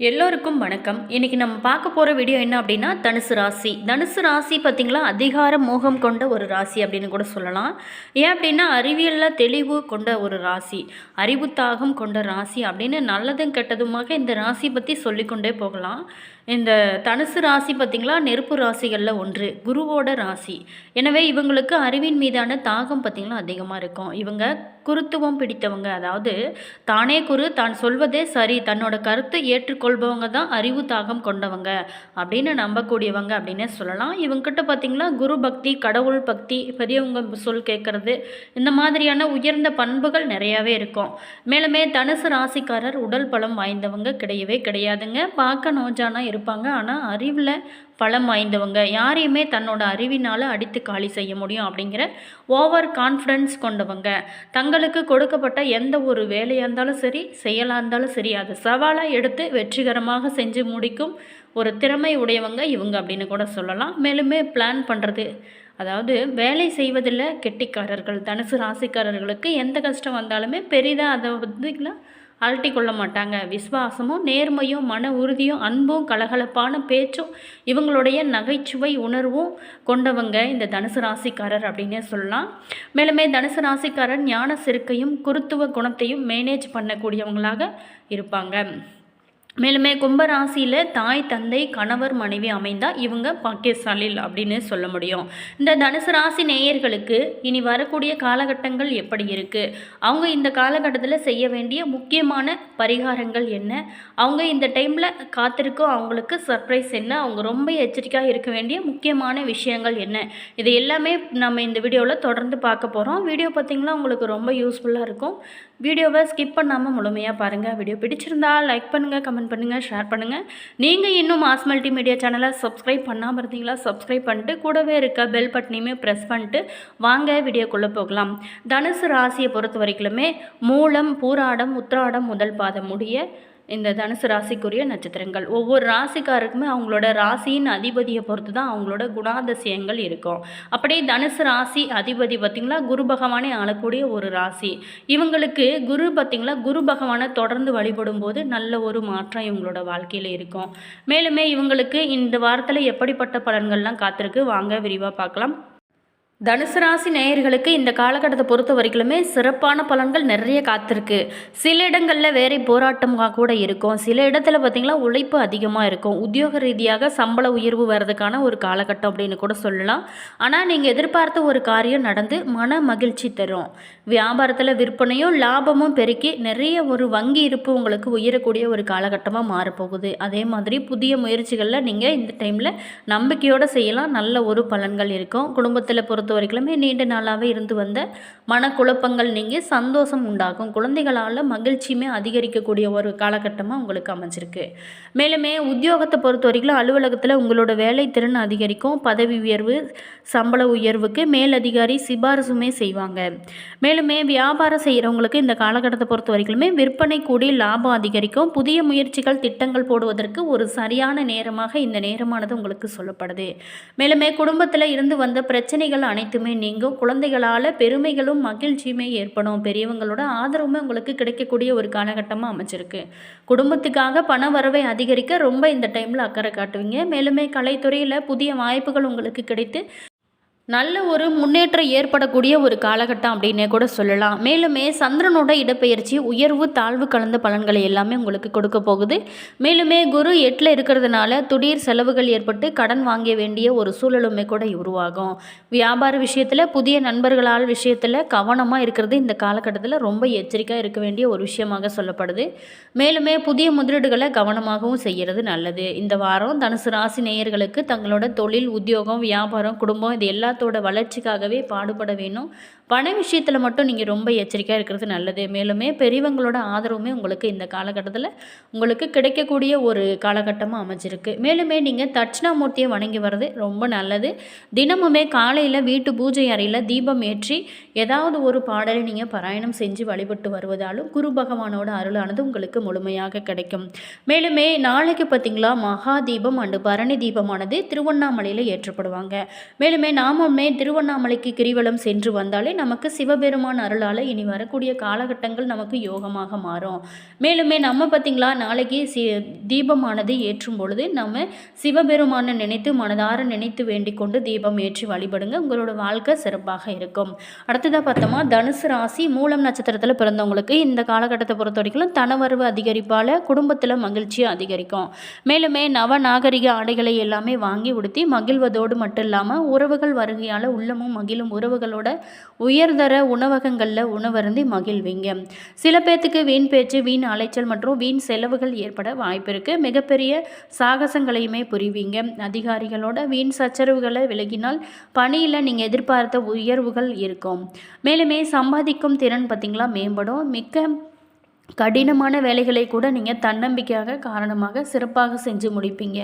எல்லோருக்கும் வணக்கம். இன்றைக்கி நம்ம பார்க்க போகிற வீடியோ என்ன அப்படின்னா தனுசு ராசி. தனுசு ராசி பார்த்திங்களா அதிகார மோகம் கொண்ட ஒரு ராசி அப்படின்னு கூட சொல்லலாம். ஏன் அப்படின்னா அறிவியலில் தெளிவு கொண்ட ஒரு ராசி. அறிவு தாகம் கொண்ட ராசி அப்படின்னு நல்லதும் கெட்டதுமாக இந்த ராசி பற்றி சொல்லிக்கொண்டே போகலாம். இந்த தனுசு ராசி பார்த்திங்களா நெருப்பு ராசிகளில் ஒன்று குருவோட ராசி. எனவே இவங்களுக்கு அறிவின் மீதான தாகம் பார்த்திங்களா அதிகமாக இருக்கும். இவங்க குருத்துவம் பிடித்தவங்க. அதாவது தானே குரு தான் சொல்வதே சரி தன்னோட கருத்தை ஏற்றுக்கொள்பவங்க தான் அறிவு தாகம் கொண்டவங்க அப்படின்னு நம்பக்கூடியவங்க அப்படின்னே சொல்லலாம். இவங்ககிட்ட பார்த்தீங்கன்னா குரு பக்தி கடவுள் பக்தி பெரியவங்க சொல் கேட்குறது இந்த மாதிரியான உயர்ந்த பண்புகள் நிறையாவே இருக்கும். மேலுமே தனுசு ராசிக்காரர் உடல் பலம் வாய்ந்தவங்க கிடையவே கிடையாதுங்க. பார்க்க நோஜானா இருப்பாங்க. ஆனால் அறிவில் பலம் வாய்ந்தவங்க. யாரையுமே தன்னோட அறிவினால் அடித்து காலி செய்ய முடியும் அப்படிங்கிற ஓவர் கான்ஃபிடன்ஸ் கொண்டவங்க. தங்களுக்கு கொடுக்கப்பட்ட எந்த ஒரு வேலையாக இருந்தாலும் சரி செயலாக இருந்தாலும் சரி அதை சவாலாக எடுத்து வெற்றிகரமாக செஞ்சு முடிக்கும் ஒரு திறமை உடையவங்க இவங்க அப்படின்னு கூட சொல்லலாம். மேலுமே பிளான் பண்ணுறது அதாவது வேலை செய்வதில் கெட்டிக்காரர்கள் தனுசு ராசிக்காரர்களுக்கு எந்த கஷ்டம் வந்தாலுமே பெரிதாக அதை வந்து அலட்டி கொள்ள மாட்டாங்க விசுவாசமும் நேர்மையும் மன உறுதியும் அன்பும் கலகலப்பான பேச்சும் இவங்களுடைய நகைச்சுவை உணர்வும் கொண்டவங்க இந்த தனுசு ராசிக்காரர் அப்படின்னே சொல்லலாம். மேலுமே தனுசு ராசிக்காரர் ஞான சிறுக்கையும் குருத்துவ குணத்தையும் மேனேஜ் பண்ணக்கூடியவங்களாக இருப்பாங்க. மேலுமே கும்பராசியில் தாய் தந்தை கணவர் மனைவி அமைந்தால் இவங்க பாக்கியசாலில் அப்படின்னு சொல்ல முடியும். இந்த தனுசு ராசி நேயர்களுக்கு இனி வரக்கூடிய காலகட்டங்கள் எப்படி இருக்குது அவங்க இந்த காலகட்டத்தில் செய்ய வேண்டிய முக்கியமான பரிகாரங்கள் என்ன? அவங்க இந்த டைமில் காத்திருக்கும் அவங்களுக்கு சர்ப்ரைஸ் என்ன? அவங்க ரொம்ப எச்சரிக்கையாக இருக்க வேண்டிய முக்கியமான விஷயங்கள் என்ன? இது எல்லாமே நம்ம இந்த வீடியோவில் தொடர்ந்து பார்க்க போகிறோம் வீடியோ பார்த்திங்கன்னா உங்களுக்கு ரொம்ப யூஸ்ஃபுல்லாக இருக்கும். வீடியோவை ஸ்கிப் பண்ணாமல் முழுமையாக பாருங்கள் வீடியோ பிடிச்சிருந்தா லைக் பண்ணுங்கள் கமெண்ட் பண்ணுங்கள் ஷேர் பண்ணுங்கள் நீங்கள் இன்னும் மாஸ் மல்டிமீடியா சேனலை சப்ஸ்கிரைப் பண்ணாமல் இருந்தீங்களா சப்ஸ்கிரைப் பண்ணிட்டு கூடவே இருக்க பெல் பட்டனையுமே ப்ரெஸ் பண்ணிட்டு வாங்க வீடியோக்குள்ளே போகலாம். தனுசு ராசியை பொறுத்த வரைக்குமே மூலம் பூராடம் உத்ராடம் முதல் பாதம் முடிய இந்த தனுசு ராசிக்குரிய நட்சத்திரங்கள். ஒவ்வொரு ராசிக்காருக்குமே அவங்களோட ராசியின் அதிபதியை பொறுத்து தான் அவங்களோட குணாதிசயங்கள் இருக்கும். அப்படியே தனுசு ராசி அதிபதி பார்த்திங்களா? குரு பகவானே ஆளக்கூடிய ஒரு ராசி. இவங்களுக்கு குரு பார்த்திங்களா? குரு பகவானை தொடர்ந்து வழிபடும் போது நல்ல ஒரு மாற்றம் இவங்களோட வாழ்க்கையில் இருக்கும். மேலுமே இவங்களுக்கு இந்த வாரத்தில் எப்படிப்பட்ட பலன்கள்லாம் காத்திருக்கு? வாங்க விரிவாக பார்க்கலாம். தனுசு ராசி நேயர்களுக்கு இந்த காலகட்டத்தை பொறுத்த வரைக்குமே சிறப்பான பலன்கள் நிறைய காத்திருக்கு. சில இடங்களில் வேற போராட்டமாக கூட இருக்கும். சில இடத்துல பார்த்திங்கன்னா உழைப்பு அதிகமாக இருக்கும். உத்தியோக ரீதியாக சம்பள உயர்வு வர்றதுக்கான ஒரு காலகட்டம் அப்படின்னு கூட சொல்லலாம். ஆனால் நீங்கள் எதிர்பார்த்த ஒரு காரியம் நடந்து மன மகிழ்ச்சி தரும். வியாபாரத்தில் விற்பனையும் லாபமும் பெருக்கி நிறைய ஒரு வங்கி இருப்பு உங்களுக்கு உயரக்கூடிய ஒரு காலகட்டமாக மாறப்போகுது. அதே மாதிரி புதிய முயற்சிகளில் நீங்கள் இந்த டைமில் நம்பிக்கையோடு செய்யலாம். நல்ல ஒரு பலன்கள் இருக்கும். குடும்பத்தில் பொறுத்த வரைக்குமே நீண்ட நாளாகவே இருந்து வந்த மனக்குழப்பங்கள் நீங்கி சந்தோஷம் உண்டாகும். குழந்தைகளால் மகிழ்ச்சியுமே அதிகரிக்கக்கூடிய ஒரு காலகட்டமாக உங்களுக்கு அமைஞ்சிருக்கு. மேலுமே உத்தியோகத்தை பொறுத்த வரைக்கும் அலுவலகத்தில் உங்களோட வேலை திறன் அதிகரிக்கும். பதவி உயர்வு சம்பள உயர்வுக்கு மேலதிகாரி சிபாரிசுமே செய்வாங்க. மேலுமே வியாபாரம் செய்கிறவங்களுக்கு இந்த காலகட்டத்தை பொறுத்த வரைக்குமே விற்பனை கூடி லாபம் அதிகரிக்கும். புதிய முயற்சிகள் திட்டங்கள் போடுவதற்கு ஒரு சரியான நேரமாக இந்த நேரமானது உங்களுக்கு சொல்லப்படுது. மேலுமே குடும்பத்தில் இருந்து வந்த பிரச்சனைகள் அனைத்துமே நீங்கும். குழந்தைகளால் பெருமைகளும் மகிழ்ச்சியுமே ஏற்படும். பெரியவங்களோட ஆதரவுமே உங்களுக்கு கிடைக்கக்கூடிய ஒரு காலகட்டமாக அமைச்சிருக்கு குடும்பத்துக்காக பண வரவை அதிகரிக்க ரொம்ப இந்த டைமில் அக்கறை காட்டுவீங்க. மேலுமே கலைத்துறையில் புதிய வாய்ப்புகள் உங்களுக்கு கிடைத்து நல்ல ஒரு முன்னேற்றம் ஏற்படக்கூடிய ஒரு காலகட்டம் அப்படின்னே கூட சொல்லலாம். மேலுமே சந்திரனோட இடப்பெயர்ச்சி உயர்வு தாழ்வு கலந்த பலன்களை எல்லாமே உங்களுக்கு கொடுக்க போகுது. மேலுமே குரு எட்டில் இருக்கிறதுனால திடீர் செலவுகள் ஏற்பட்டு கடன் வாங்க வேண்டிய ஒரு சூழலுமே கூட உருவாகும். வியாபார விஷயத்தில் புதிய நண்பர்களால் விஷயத்தில் கவனமாக இருக்கிறது இந்த காலகட்டத்தில் ரொம்ப எச்சரிக்கையாக இருக்க வேண்டிய ஒரு விஷயமாக சொல்லப்படுது. மேலுமே புதிய முதலீடுகளை கவனமாகவும் செய்கிறது நல்லது. இந்த வாரம் தனுசு ராசி நேயர்களுக்கு தங்களோட தொழில் உத்தியோகம் வியாபாரம் குடும்பம் இது எல்லா எல்லாத்தோட வளர்ச்சிக்காகவே பாடுபட வேணும். பண விஷயத்தில் மட்டும் நீங்கள் ரொம்ப எச்சரிக்கையாக இருக்கிறது நல்லது. மேலுமே பெரியவங்களோட ஆதரவுமே உங்களுக்கு இந்த காலகட்டத்தில் உங்களுக்கு கிடைக்கக்கூடிய ஒரு காலகட்டமாக அமைஞ்சிருக்கு. மேலுமே நீங்கள் தட்சிணாமூர்த்தியை வணங்கி வர்றது ரொம்ப நல்லது. தினமுமே காலையில் வீட்டு பூஜை அறையில் தீபம் ஏற்றி ஏதாவது ஒரு பாடலை நீங்கள் பாராயணம் செஞ்சு வழிபட்டு வருவதாலும் குரு பகவானோட அருளானது உங்களுக்கு முழுமையாக கிடைக்கும். மேலுமே நாளைக்கு பார்த்தீங்களா மகா தீபம் அண்டு பரணி தீபமானது திருவண்ணாமலையில் ஏற்றப்படுவாங்க. மேலுமே நாம தினமுமே திருவண்ணாமலைக்கு கிரிவலம் சென்று வந்தாலே நமக்கு சிவபெருமான் அருளால் இனி வரக்கூடிய காலகட்டங்கள் நமக்கு யோகமாக மாறும். மேலுமே நம்ம பார்த்திங்களா நாளைக்கு சி தீபமானது ஏற்றும் பொழுது நம்ம சிவபெருமானை நினைத்து மனதார நினைத்து வேண்டிக் கொண்டு தீபம் ஏற்றி வழிபடுங்க. உங்களோட வாழ்க்கை சிறப்பாக இருக்கும். அடுத்ததாக பார்த்தோமா தனுசு ராசி மூலம் நட்சத்திரத்தில் பிறந்தவங்களுக்கு இந்த காலகட்டத்தை பொறுத்த வரைக்கும் தனவரவு அதிகரிப்பால் குடும்பத்தில் மகிழ்ச்சி அதிகரிக்கும். மேலுமே நவ நாகரிக ஆடைகளை எல்லாமே வாங்கி உடுத்தி மகிழ்வதோடு மட்டும் இல்லாமல் உறவுகள் வருகையால் உள்ளமும் மகிழும் உறவுகளோட உயர்தர உணவகங்களில் உணவருந்தி மகிழ்வீங்க. சில பேர்த்துக்கு வீண் பேச்சு வீண் அலைச்சல் மற்றும் வீண் செலவுகள் ஏற்பட வாய்ப்பு இருக்குது மிகப்பெரிய சாகசங்களையுமே புரிவீங்க. அதிகாரிகளோட வீண் சச்சரவுகளை விலகினால் பணியில் நீங்கள் எதிர்பார்த்த உயர்வுகள் இருக்கும். மேலுமே சம்பாதிக்கும் திறன் பார்த்திங்களா மேம்படும். மிக்க கடினமான வேலைகளை கூட நீங்கள் தன்னம்பிக்கையாக காரணமாக சிறப்பாக செஞ்சு முடிப்பீங்க.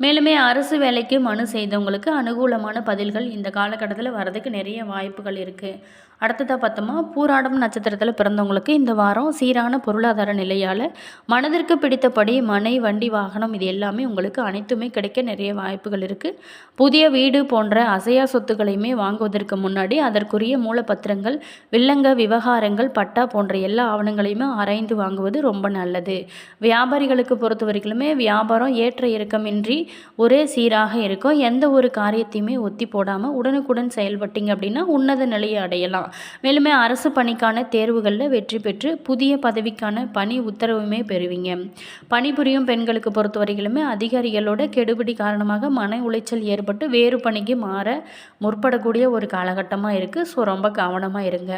மேலுமே அரசு வேலைக்கு மனு செய்தவங்களுக்கு அனுகூலமான பதில்கள் இந்த காலகட்டத்தில் வரதுக்கு நிறைய வாய்ப்புகள் இருக்குது அடுத்ததாக பார்த்தோமா பூராடம் நட்சத்திரத்தில் பிறந்தவங்களுக்கு இந்த வாரம் சீரான பொருளாதார நிலையால் மனதிற்கு பிடித்தபடி மனை வண்டி வாகனம் இது எல்லாமே உங்களுக்கு அனைத்துமே கிடைக்க நிறைய வாய்ப்புகள் இருக்குது புதிய வீடு போன்ற அசையா சொத்துக்களையுமே வாங்குவதற்கு முன்னாடி அதற்குரிய மூலப்பத்திரங்கள் வில்லங்க விவகாரங்கள் பட்டா போன்ற எல்லா ஆவணங்களையுமே ஆராய்ந்து வாங்குவது ரொம்ப நல்லது. வியாபாரிகளுக்கு பொறுத்த வரைக்குமே வியாபாரம் ஏற்ற இறக்கமின்றி ஒரே சீராக இருக்கும். எந்த ஒரு காரியத்தையுமே ஒத்தி போடாமல் உடனுக்குடன் செயல்பட்டீங்க அப்படின்னா உன்னத நிலையை அடையலாம். மேலுமே அரசு பணிக்கான தேர்வுகளில் வெற்றி பெற்று புதிய பதவிக்கான பணி உத்தரவுமே பெறுவீங்க. பணிபுரியும் பெண்களுக்கு பொறுத்தவரையிலுமே அதிகாரிகளோட கெடுபிடி காரணமாக மன உளைச்சல் ஏற்பட்டு வேறு பணிக்கு மாற முற்படக்கூடிய ஒரு காலகட்டமாக இருக்குது ஸோ ரொம்ப கவனமாக இருங்க.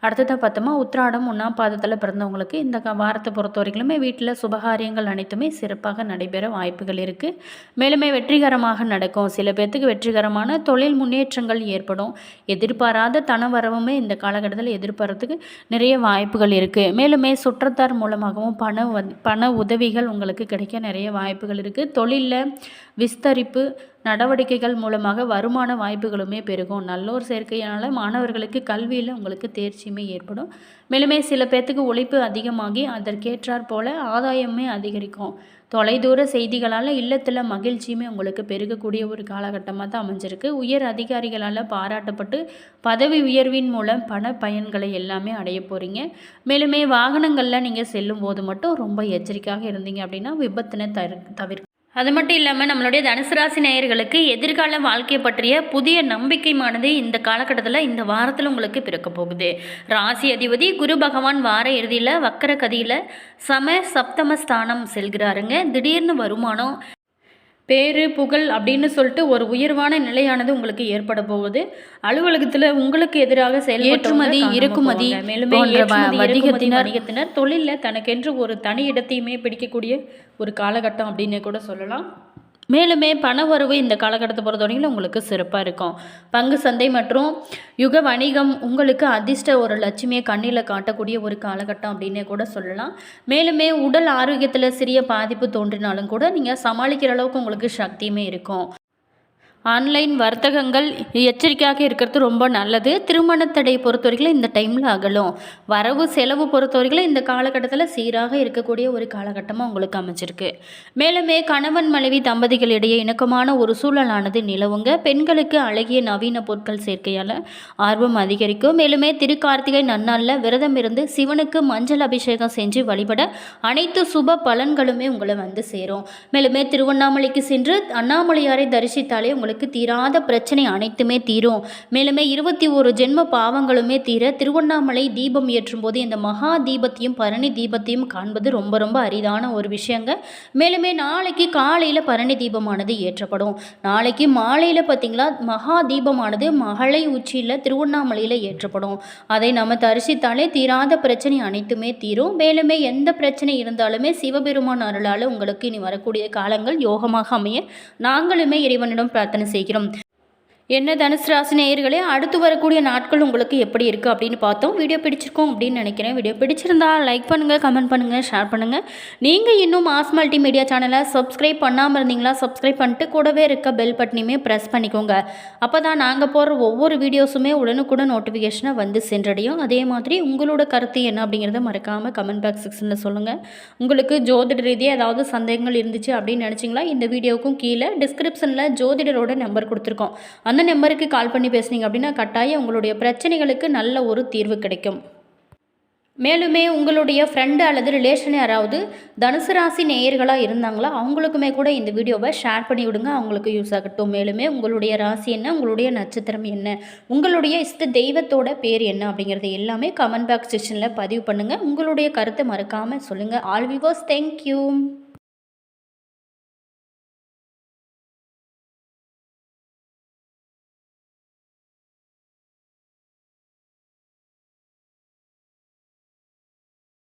அடுத்ததாக பார்த்தோமா உத்திராடம் ஒன்றாம் பாதத்தில் பிறந்தவங்களுக்கு இந்த க- வாரத்தை பொறுத்த வரைக்குமே வீட்டில் சுபகாரியங்கள் அனைத்துமே சிறப்பாக நடைபெற வாய்ப்புகள் இருக்குது மேலுமே வெற்றிகரமாக நடக்கும். சில பேர்த்துக்கு வெற்றிகரமான தொழில் முன்னேற்றங்கள் ஏற்படும். எதிர்பாராத தன வரவுமே இந்த காலகட்டத்தில் எதிர்பாரத்துக்கு நிறைய வாய்ப்புகள் இருக்குது மேலுமே சுற்றத்தார் மூலமாகவும் பண வந் பண உதவிகள் உங்களுக்கு கிடைக்க நிறைய வாய்ப்புகள் இருக்குது தொழிலில் விஸ்தரிப்பு நடவடிக்கைகள் மூலமாக வருமான வாய்ப்புகளுமே பெருகும். நல்லோர் சேர்க்கையினால் மாணவர்களுக்கு கல்வியில் உங்களுக்கு தேர்ச்சியுமே ஏற்படும். மேலுமே சில பேர்த்துக்கு உழைப்பு அதிகமாகி அதற்கேற்றாற் போல ஆதாயமே அதிகரிக்கும். தொலைதூர செய்திகளால் இல்லத்தில் மகிழ்ச்சியுமே உங்களுக்கு பெருகக்கூடிய ஒரு காலகட்டமாக தான் அமைஞ்சிருக்கு. உயர் அதிகாரிகளால் பாராட்டப்பட்டு பதவி உயர்வின் மூலம் பண பயன்களை எல்லாமே அடைய போகிறீங்க மேலுமே வாகனங்களில் நீங்கள் செல்லும் போது மட்டும் ரொம்ப எச்சரிக்கையாக இருந்தீங்க அப்படின்னா விபத்தினை தவிர்க்க அது மட்டும் இல்லாமல் நம்மளுடைய தனுசு ராசி நேயர்களுக்கு எதிர்கால வாழ்க்கையை பற்றிய புதிய நம்பிக்கையானது இந்த காலகட்டத்தில் இந்த வாரத்தில் உங்களுக்கு பிறக்க போகுது. ராசி அதிபதி குரு பகவான் வார இறுதியில் வக்கர கதியில் சம சப்தம ஸ்தானம் செல்கிறாருங்க. திடீர்னு வருமானம் பேரு புகழ் அப்படின்னு சொல்லிட்டு ஒரு உயர்வான நிலையானது உங்களுக்கு ஏற்பட போகுது. அலுவலகத்தில் உங்களுக்கு எதிராக செயல் ஏற்றுமதி இறக்குமதி மேலும் வணிகத்தினர் தொழிலில் தனக்கென்று ஒரு தனி இடத்தையுமே பிடிக்கக்கூடிய ஒரு காலகட்டம் அப்படின்னு கூட சொல்லலாம். மேலுமே பண வரவு இந்த காலகட்டத்தை பொறுத்தவரைக்கும் உங்களுக்கு சிறப்பாக இருக்கும். பங்கு சந்தை மற்றும் யுக வணிகம் உங்களுக்கு அதிர்ஷ்ட ஒரு லட்சுமியை கண்ணில் காட்டக்கூடிய ஒரு காலகட்டம் அப்படின்னே கூட சொல்லலாம். மேலுமே உடல் ஆரோக்கியத்தில் சிறிய பாதிப்பு தோன்றினாலும் கூட நீங்கள் சமாளிக்கிற அளவுக்கு உங்களுக்கு சக்தியுமே இருக்கும். ஆன்லைன் வர்த்தகங்கள் எச்சரிக்கையாக இருக்கிறது ரொம்ப நல்லது. திருமண தடையை பொறுத்தவரைக்கும் இந்த டைமில் அகலும். வரவு செலவு பொறுத்தவரைக்கும் இந்த காலகட்டத்தில் சீராக இருக்கக்கூடிய ஒரு காலகட்டமாக உங்களுக்கு அமைச்சிருக்கு மேலுமே கணவன் மனைவி தம்பதிகளிடையே இணக்கமான ஒரு சூழலானது நிலவுங்க. பெண்களுக்கு அழகிய நவீன பொருட்கள் சேர்க்கையால் ஆர்வம் அதிகரிக்கும். மேலுமே திருக்கார்த்திகை நன்னாளில் விரதம் இருந்து சிவனுக்கு மஞ்சள் அபிஷேகம் செஞ்சு வழிபட அனைத்து சுப பலன்களுமே உங்களை வந்து சேரும். மேலுமே திருவண்ணாமலைக்கு சென்று அண்ணாமலையாரை தரிசித்தாலே உங்களுக்கு தீராத பிரச்சனை அனைத்துமே தீரும். மேலுமே இருபத்தி ஒரு ஜென்ம பாவங்களுமே தீர திருவண்ணாமலை தீபம் ஏற்றும் போது இந்த மகா தீபத்தையும் பரணி தீபத்தையும் காண்பது ரொம்ப ரொம்ப அரிதான ஒரு விஷயங்க. மேலுமே நாளைக்கு காலையில் பரணி தீபமானது ஏற்றப்படும். நாளைக்கு மாலையில் பார்த்தீங்களா மகா தீபமானது மகளை உச்சியில் திருவண்ணாமலையில் ஏற்றப்படும். அதை நம்ம தரிசித்தாலே தீராத பிரச்சனை அனைத்துமே தீரும். மேலுமே எந்த பிரச்சனை இருந்தாலுமே சிவபெருமான் அருளால் உங்களுக்கு இனி வரக்கூடிய காலங்கள் யோகமாக அமைய நாங்களுமே இறைவனிடம் பிரார்த்தனை செய்கிறோம். என்ன தனுசு ராசி நேயர்களே அடுத்து வரக்கூடிய நாட்கள் உங்களுக்கு எப்படி இருக்குது அப்படின்னு பார்த்தோம். வீடியோ பிடிச்சிருக்கோம் அப்படின்னு நினைக்கிறேன். வீடியோ பிடிச்சிருந்தா லைக் பண்ணுங்கள் கமெண்ட் பண்ணுங்கள் ஷேர் பண்ணுங்கள் நீங்கள் இன்னும் மாஸ் மல்டி மீடியா சேனலை சப்ஸ்கிரைப் பண்ணாமல் இருந்தீங்களா சப்ஸ்கிரைப் பண்ணிட்டு கூடவே இருக்க பெல் பட்டனையுமே ப்ரெஸ் பண்ணிக்கோங்க. அப்போ தான் நாங்கள் போடுற ஒவ்வொரு வீடியோஸுமே உடனுக்குடன் நோட்டிஃபிகேஷனை வந்து சென்றடையும். அதே மாதிரி உங்களோட கருத்து என்ன அப்படிங்கிறத மறக்காமல் கமெண்ட் பாக்ஸ் செக்ஷனில் சொல்லுங்கள் உங்களுக்கு ஜோதிட ரீதியாக ஏதாவது சந்தேகங்கள் இருந்துச்சு அப்படின்னு நினச்சிங்களா இந்த வீடியோவுக்கும் கீழே டிஸ்கிரிப்ஷனில் ஜோதிடரோட நம்பர் கொடுத்துருக்கோம். அந்த அந்த நம்பருக்கு கால் பண்ணி பேசுனீங்க அப்படின்னா கட்டாயம் உங்களுடைய பிரச்சனைகளுக்கு நல்ல ஒரு தீர்வு கிடைக்கும். மேலுமே உங்களுடைய ஃப்ரெண்டு அல்லது ரிலேஷன் யாராவது தனுசு ராசி நேயர்களாக இருந்தாங்களோ அவங்களுக்குமே கூட இந்த வீடியோவை ஷேர் பண்ணி விடுங்க. அவங்களுக்கு யூஸ் ஆகட்டும். மேலுமே உங்களுடைய ராசி என்ன உங்களுடைய நட்சத்திரம் என்ன உங்களுடைய இஷ்ட தெய்வத்தோட பேர் என்ன அப்படிங்கிறது எல்லாமே கமெண்ட் பாக்ஸ் செக்ஷனில் பதிவு பண்ணுங்கள் உங்களுடைய கருத்தை மறக்காமல் சொல்லுங்கள் ஆல் விவோஸ் தேங்க்யூ